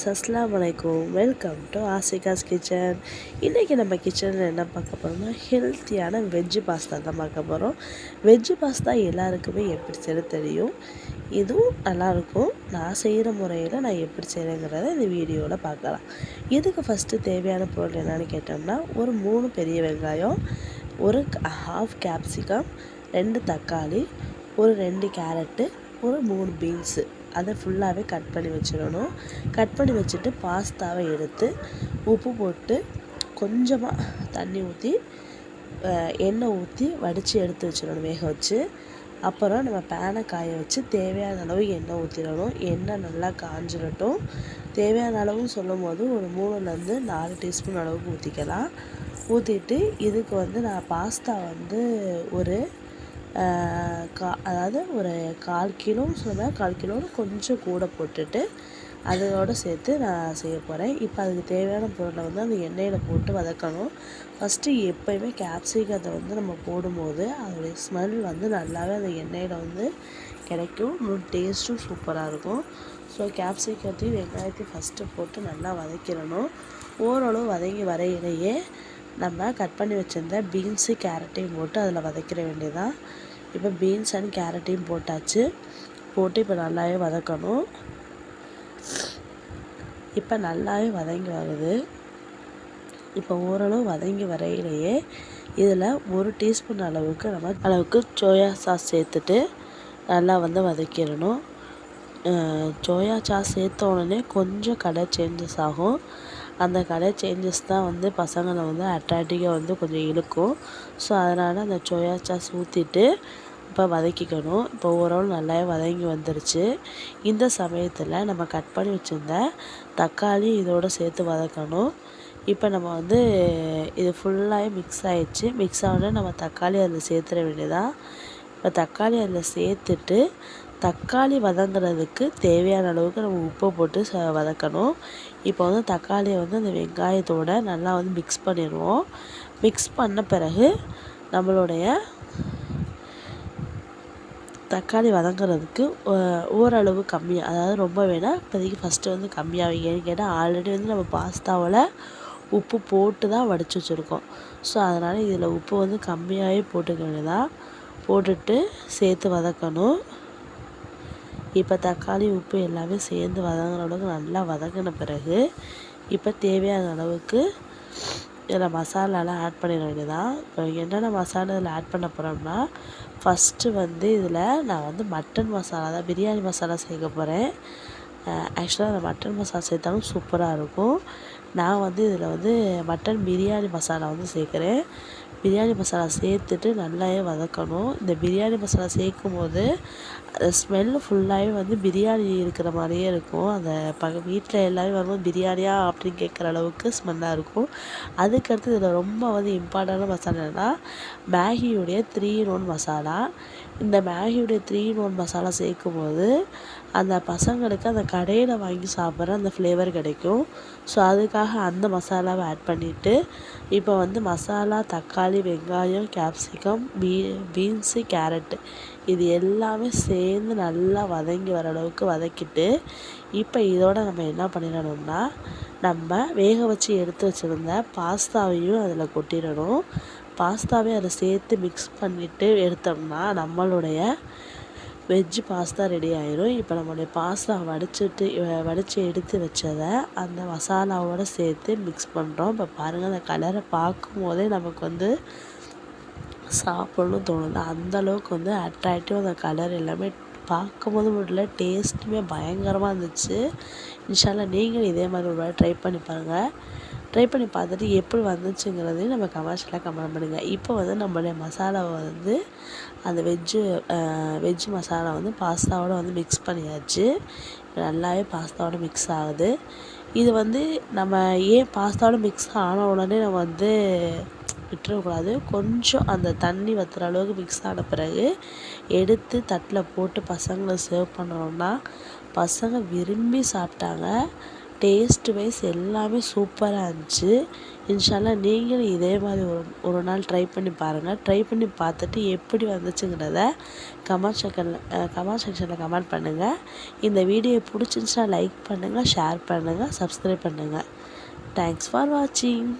Friends அஸ்லாம் வலைக்கும் welcome to ஆசிகாஸ் kitchen இன்றைக்கி நம்ம கிச்சனில் என்ன பார்க்க போகிறோம்னா ஹெல்த்தியான வெஜ்ஜு பாஸ்தா தான் பார்க்க போகிறோம் வெஜ்ஜு பாஸ்தா எல்லாருக்குமே எப்படி செய்ய தெரியும்? இதுவும் நல்லாயிருக்கும் நான் செய்கிற முறையில் நான் எப்படி செய்கிறேங்கிறத இந்த வீடியோவில் பார்க்கலாம். இதுக்கு ஃபஸ்ட்டு தேவையான பொருள் என்னென்னு கேட்டோம்னா ஒரு மூணு பெரிய வெங்காயம் ஒரு ஹாஃப் கேப்சிகம் ரெண்டு தக்காளி ஒரு ரெண்டு கேரட்டு ஒரு மூணு பீன்ஸு அதை ஃபுல்லாகவே கட் பண்ணி வச்சிடணும். கட் பண்ணி வச்சுட்டு பாஸ்தாவை எடுத்து உப்பு போட்டு கொஞ்சமாக தண்ணி ஊற்றி எண்ணெய் ஊற்றி வடித்து எடுத்து வச்சிடணும் வேக வச்சு. அப்புறம் நம்ம பேனை காய வச்சு தேவையான அளவு எண்ணெய் ஊற்றிடணும் எண்ணெய் நல்லா காஞ்சிடட்டும் தேவையான அளவு சொல்லும் போது ஒரு மூணுலேருந்து நாலு டீஸ்பூன் அளவுக்கு ஊற்றிக்கலாம் ஊற்றிட்டு இதுக்கு வந்து நான் பாஸ்தா வந்து ஒரு கா அதாவது ஒரு கால் கிலோன்னு சொன்னால் கால் கிலோன்னு கொஞ்சம் கூட போட்டுட்டு அதோடு சேர்த்து நான் செய்ய போகிறேன் இப்போ அதுக்கு தேவையான பொருளை வந்து அந்த எண்ணெயில் போட்டு வதக்கணும். ஃபஸ்ட்டு எப்போயுமே கேப்சிகத்தை வந்து நம்ம போடும்போது அதோடைய ஸ்மெல் வந்து நல்லாவே அந்த எண்ணெயில் வந்து கிடைக்கும். இன்னும் டேஸ்ட்டும் சூப்பராக இருக்கும். ஸோ கேப்சிகத்தையும் வெங்காயத்தையும் ஃபஸ்ட்டு போட்டு நல்லா வதக்கிடணும். ஓரளவு வதங்கி வரையிலேயே நம்ம கட் பண்ணி வச்சுருந்த பீன்ஸு கேரட்டையும் போட்டு அதில் வதக்கிற வேண்டியதான் இப்போ பீன்ஸ் அண்ட் கேரட்டையும் போட்டாச்சு. போட்டு இப்போ நல்லாவே வதக்கணும். இப்போ நல்லாவே வதங்கி வருது. இப்போ ஓரளவு வதங்கி வரையிலேயே இதில் ஒரு டீஸ்பூன் அளவுக்கு நம்ம அளவுக்கு சோயா சாஸ் சேர்த்துட்டு நல்லா வந்து வதக்கிடணும். சோயா சாஸ் சேர்த்த உடனே கொஞ்சம் கலர் சேஞ்சஸ் ஆகும். அந்த கலர் சேஞ்சஸ் தான் வந்து பசங்களை வந்து அட்ராக்டிவாக வந்து கொஞ்சம் இழுக்கும். ஸோ அதனால் அந்த சோயா சாஸ் ஊற்றிட்டு இப்போ வதக்கிக்கணும். இப்போ ஓரளவு நல்லாவே வதங்கி வந்துருச்சு. இந்த சமயத்தில் நம்ம கட் பண்ணி வச்சுருந்த தக்காளி இதோடு சேர்த்து வதக்கணும். இப்போ நம்ம வந்து இது ஃபுல்லாகவே மிக்ஸ் ஆகிடுச்சு மிக்ஸ் ஆகணும் நம்ம தக்காளி அதில் சேர்த்துட வேண்டியதான் இப்போ தக்காளி அதில் சேர்த்துட்டு தக்காளி வதங்குறதுக்கு தேவையான அளவுக்கு நம்ம உப்பு போட்டு ச வதக்கணும். இப்போ வந்து தக்காளியை வந்து அந்த வெங்காயத்தோடு நல்லா வந்து மிக்ஸ் பண்ணிடுவோம். மிக்ஸ் பண்ண பிறகு நம்மளுடைய தக்காளி வதங்குறதுக்கு ஓரளவு கம்மியாக அதாவது ரொம்ப வேணால் இப்போதைக்கு ஃபஸ்ட்டு வந்து கம்மியாக வைங்கன்னு கேட்டால் ஆல்ரெடி வந்து நம்ம பாஸ்தாவில் உப்பு போட்டு தான் வடித்து வச்சுருக்கோம். ஸோ அதனால் இதில் உப்பு வந்து கம்மியாகவே போட்டுக்க வேண்டியதாக போட்டுட்டு சேர்த்து வதக்கணும். இப்போ தக்காளி உப்பு எல்லாமே சேர்ந்து வதங்குற அளவுக்கு நல்லா வதங்கின பிறகு இப்போ தேவையான அளவுக்கு இதில் மசாலாலாம் ஆட் பண்ணிட வேண்டியதான் இப்போ என்னென்ன மசாலா இதில் ஆட் பண்ண போகிறோம்னா ஃபஸ்ட்டு வந்து இதில் நான் வந்து மட்டன் மசாலா தான் பிரியாணி மசாலா சேர்க்க போகிறேன் ஆக்சுவலாக அந்த மட்டன் மசாலா சேர்த்தாலும் சூப்பராக இருக்கும். நான் வந்து இதில் வந்து மட்டன் பிரியாணி மசாலா வந்து சேர்க்குறேன். பிரியாணி மசாலா சேர்த்துட்டு நல்லாவே வதக்கணும். இந்த பிரியாணி மசாலா சேர்க்கும் போது ஸ்மெல்லு ஃபுல்லாகவே வந்து பிரியாணி இருக்கிற மாதிரியே இருக்கும். அந்த பக வீட்டில் எல்லோரும் வரும்போது பிரியாணியா அப்படின்னு கேட்குற அளவுக்கு ஸ்மெல்லாக இருக்கும். அதுக்கடுத்து இதில் ரொம்ப வந்து இம்பார்ட்டண்டான மசாலா என்னென்னா மேகியுடைய த்ரீ இன் ஒன் மசாலா. இந்த மேகியுடைய த்ரீ இன் ஒன் மசாலா சேர்க்கும் போது அந்த பசங்களுக்கு அந்த கடையில் வாங்கி சாப்பிட்ற அந்த ஃப்ளேவர் கிடைக்கும். ஸோ அதுக்காக அந்த மசாலாவை ஆட் பண்ணிவிட்டு இப்போ வந்து மசாலா தக்காளி வெங்காயம் கேப்சிகம் பீ பீன்ஸு கேரட்டு இது எல்லாமே சேர்ந்து நல்லா வதங்கி வர அளவுக்கு வதக்கிட்டு இப்போ இதோட நம்ம என்ன பண்ணிடணும்னா நம்ம வேக வச்சு எடுத்து வச்சுருந்த பாஸ்தாவையும் அதில் கொட்டிடணும். பாஸ்தாவே அதை சேர்த்து மிக்ஸ் பண்ணிவிட்டு எடுத்தோம்னா நம்மளுடைய வெஜ்ஜு பாஸ்தா ரெடி ஆயிரும். இப்போ நம்மளுடைய பாஸ்தா வடிச்சிட்டு வடித்து எடுத்து வச்சதை அந்த மசாலாவோடு சேர்த்து மிக்ஸ் பண்ணுறோம் இப்போ பாருங்கள் அந்த கலரை பார்க்கும் போதே நமக்கு வந்து சாப்பிட்ணும் தோணுது. அந்தளவுக்கு வந்து அட்ராக்டிவ் அந்த கலர் எல்லாமே பார்க்கும்போது முடியல டேஸ்ட்டுமே பயங்கரமாக இருந்துச்சு. இன்ஷால்லாம் நீங்களும் இதே மாதிரி ஒரு ட்ரை பண்ணி பாருங்கள் ட்ரை பண்ணி பார்த்துட்டு எப்படி வந்துச்சுங்கிறதையும் நம்ம கமர்ஷியலாக கமெண்ட் பண்ணுங்கள் இப்போ வந்து நம்மளுடைய மசாலாவை வந்து அந்த வெஜ்ஜு வெஜ்ஜு மசாலா வந்து பாஸ்தாவோட வந்து மிக்ஸ் பண்ணியாச்சு. நல்லாவே பாஸ்தாவோட மிக்ஸ் ஆகுது. இது வந்து நம்ம ஏன் பாஸ்தாவோட மிக்ஸ் ஆன உடனே நம்ம வந்து விட்டுறக்கூடாது. கொஞ்சம் அந்த தண்ணி வத்துற அளவுக்கு மிக்ஸ் ஆன பிறகு எடுத்து தட்டில் போட்டு பசங்களை சர்வ் பண்ணோம்னா பசங்க விரும்பி சாப்பிட்டாங்க. டேஸ்ட் வைஸ் எல்லாமே சூப்பராக இருந்துச்சு. இன்ஷால்லா நீங்களும் இதே மாதிரி ஒரு ஒரு நாள் ட்ரை பண்ணி பாருங்கள் ட்ரை பண்ணி பார்த்துட்டு எப்படி வந்துச்சுங்கிறத கமெண்ட் செக்ஷனில் கமெண்ட் செக்ஷனில் கமெண்ட் பண்ணுங்கள் இந்த வீடியோ பிடிச்சிருந்துச்சுன்னா லைக் பண்ணுங்கள் ஷேர் பண்ணுங்கள் சப்ஸ்கிரைப் பண்ணுங்கள் தேங்க்ஸ் ஃபார் வாட்சிங்